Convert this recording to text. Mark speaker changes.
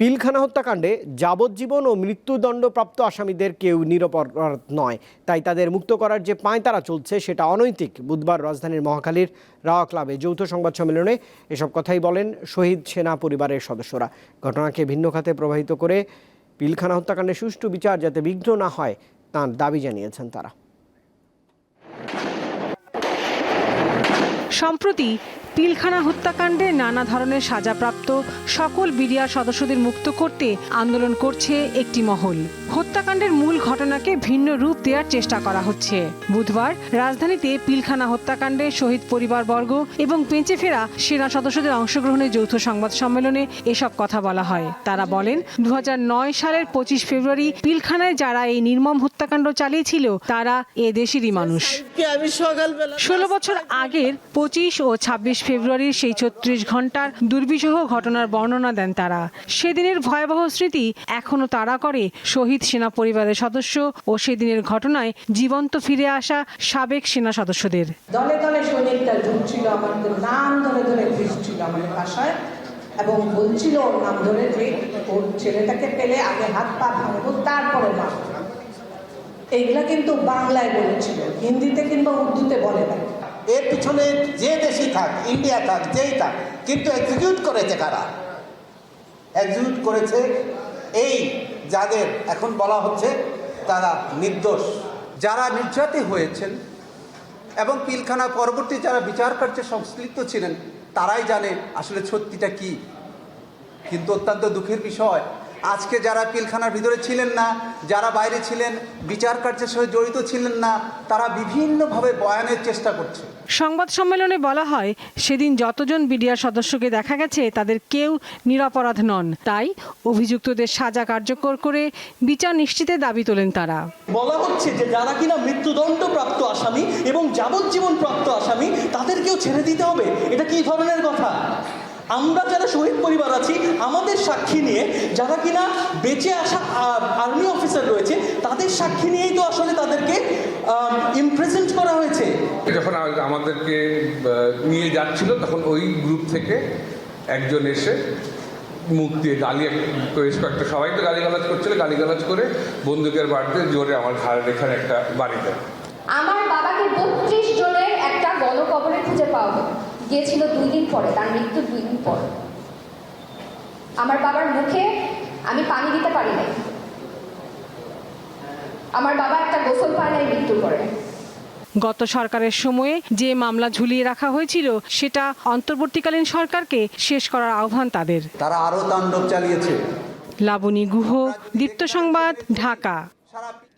Speaker 1: পিলখানা হত্যাকাণ্ডে যাবজ্জীবন ও মৃত্যুদণ্ডপ্রাপ্ত আসামিদের কেউ নিরপরাধ নয়। তাই তাদের মুক্ত করার যে পাঁয়তারা চলছে সেটা অনৈতিক। বুধবার রাজধানীর মহাখালীর রাওয়া ক্লাবে যৌথ সংবাদ সম্মেলনে এসব কথাই বলেন শহীদ সেনা পরিবারের সদস্যরা। ঘটনাকে ভিন্ন খাতে প্রবাহিত করে পিলখানা হত্যাকাণ্ডে সুষ্ঠু বিচার যাতে বিঘ্ন না হয়, তার দাবি জানিয়েছেন তারা।
Speaker 2: সম্প্রতি পিলখানা হত্যাকাণ্ডে নানা ধরনের সাজাপ্রাপ্ত সকল বিডিআর সদস্যদের মুক্ত করতে আন্দোলন করছে একটি মহল। হত্যাকাণ্ডের মূল ঘটনাকে ভিন্ন রূপ দেওয়ার চেষ্টা করা হচ্ছে। বুধবার রাজধানীতে পিলখানা হত্যাকাণ্ডে শহীদ পরিবারবর্গ এবং বেঁচে ফেরা সেনা সদস্যদের অংশগ্রহণে যৌথ সংবাদ সম্মেলনে এসব কথা বলা হয়। তারা বলেন দু হাজার নয় সালের পঁচিশ ফেব্রুয়ারি পিলখানায় যারা এই নির্মম হত্যাকাণ্ড চালিয়েছিল তারা এ দেশেরই মানুষ। ষোলো বছর আগের পঁচিশ ও ছাব্বিশ ফেব্রুয়ারির সেই ছত্রিশ ঘণ্টার দুর্বিষহ ঘটনার বর্ণনা দেন তারা। সেদিনের ভয়াবহ স্মৃতি এখনও তাড়া করে শহীদ সেনা পরিবারের সদস্য ও সেদিনের ঘটনায় জীবন্ত ফিরে আসা সাবেক সেনা সদস্যদের।
Speaker 3: দলে দলে সৈনিকরা ঢুকছিল আমাদের নাম ধরে ধরে ঘুষছিল আমাদের বাসায় এবং বলছিল ওর নাম ধরে যে ওর ছেলেটাকে পেলে আগে হাত পা ভাঙবো, তারপরে মারবো। এইগুলা কিন্তু বাংলায় বলেছিল, হিন্দিতে কিংবা উর্দুতে বলে না
Speaker 4: এর পিছনে যে দেশই থাক ইন্ডিয়া থাক, যেই থাক, কিন্তু এক্সিকিউট করেছে কারা? এক্সিকিউট করেছে এই যাদের এখন বলা হচ্ছে তারা নির্দোষ।
Speaker 5: যারা নির্যাতিত হয়েছেন এবং পিলখানা পরবর্তী যারা বিচার কার্যে সংশ্লিষ্ট ছিলেন, তারাই জানে আসলে সত্যিটা কি। কিন্তু অত্যন্ত দুঃখের বিষয় আজকে যারা পিলখানার ভিতরে ছিলেন না যারা বাইরে ছিলেন বিচার কার্যের সঙ্গে জড়িত ছিলেন না তারা বিভিন্নভাবে বয়ানের চেষ্টা করছে।
Speaker 2: সংবাদ সম্মেলনে বলা হয় সেদিন যতজন বিডিআর সদস্যকে দেখা গেছে তাদের কেউ নিরাপরাধ নন। তাই অভিযুক্তদের সাজা কার্যকর করে বিচার নিশ্চিতের দাবি তোলেন তারা।
Speaker 6: বলা হচ্ছে যে যারা কিনা মৃত্যুদণ্ড প্রাপ্ত আসামি এবং যাবজ্জীবন প্রাপ্ত আসামি তাদেরকেও ছেড়ে দিতে হবে। এটা কি ধরনের কথা? আমরা যারা শহীদ পরিবার আছি আমাদের সাক্ষী নিয়ে যারা কিনা বেঁচে আসা আর্মি অফিসার রয়েছে তাদের সাক্ষী নিয়েই তো আসলে তাদেরকে ইমপ্রেজেন্ট করা হয়েছে
Speaker 7: যখন আমাদেরকে নিয়ে যাচ্ছিল তখন ওই গ্রুপ থেকে একজন এসে মুখ দিয়ে গালি বেশ কয়েকটা সবাই তো গালিগালাজ করছিল গালিগালাজ করে বন্দুকের বাড়িতে জোরে আমার ঘাড়ের এখানে একটা বাড়ি দেয়
Speaker 8: আমার বাবাকে বত্রিশ জনের একটা গণকবরে খুঁজে পাওয়া। গিয়েছিল দুই দিন পরে তার মৃত্যুর পর আমার বাবার মুখে আমি পানি দিতে পারি নাই। আমার বাবা একটা গোসল পায় নাই মৃত্যু করে।
Speaker 2: গত সরকারের সময়ে যে মামলা ঝুলিয়ে রাখা হয়েছিল সেটা অন্তর্বর্তীকালীন সরকারকে শেষ করার আহ্বান তাদের।
Speaker 5: তারা আরও তাণ্ডব চালিয়েছে।
Speaker 2: লাবণী গুহ দীপ্ত সংবাদ ঢাকা।